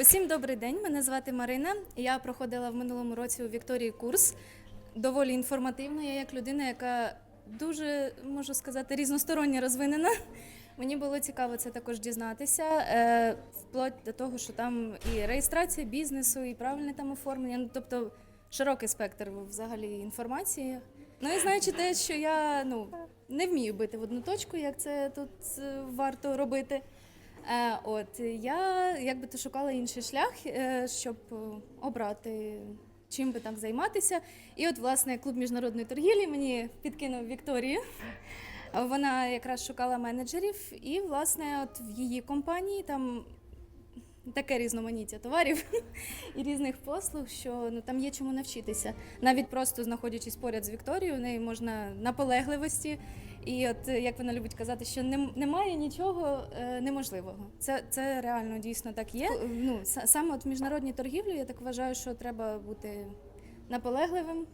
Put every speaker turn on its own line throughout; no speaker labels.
Усім добрий день. Мене звати Марина. Я проходила в минулому році у Вікторії курс. Доволі інформативно. Я як людина, яка дуже можу сказати різносторонньо розвинена. Мені було цікаво це також дізнатися, е, вплоть до того, що там і реєстрація бізнесу, і правильне там оформлення. Ну тобто широкий спектр взагалі інформації. Ну і знаючи те, що я ну не вмію бити в одну точку, як це тут е, варто робити. Е, От я якби то шукала інший шлях, е, щоб е, обрати, чим би так займатися. І от, власне, клуб міжнародної торгівлі мені підкинув Вікторію. Вона якраз шукала менеджерів, і, власне, от в її компанії там таке різноманіття товарів і різних послуг, що ну там є чому навчитися. Навіть просто знаходячись поряд з Вікторією, в неї можна наполегливості. І от е, як вона любить казати, що нем- немає нічого е, неможливого. Це, це реально дійсно так є. Ну саме от в міжнародній торгівлі я так вважаю, що треба бути наполегливим.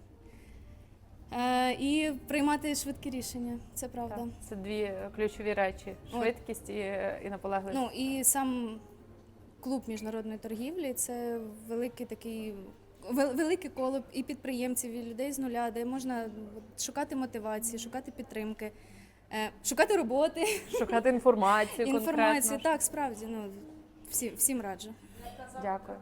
е, І приймати швидкі рішення, це правда.
Так, це дві ключові речі: швидкість і, і наполегливість.
Ну і сам клуб міжнародної торгівлі це великий такий. вел- Велике коло і підприємців, і людей з нуля, де можна шукати мотивації, шукати підтримки, е, шукати роботи,
Шукати інформацію,
інформацію.
конкретно.
Так, справді, ну всі, всім раджу.
Дякую.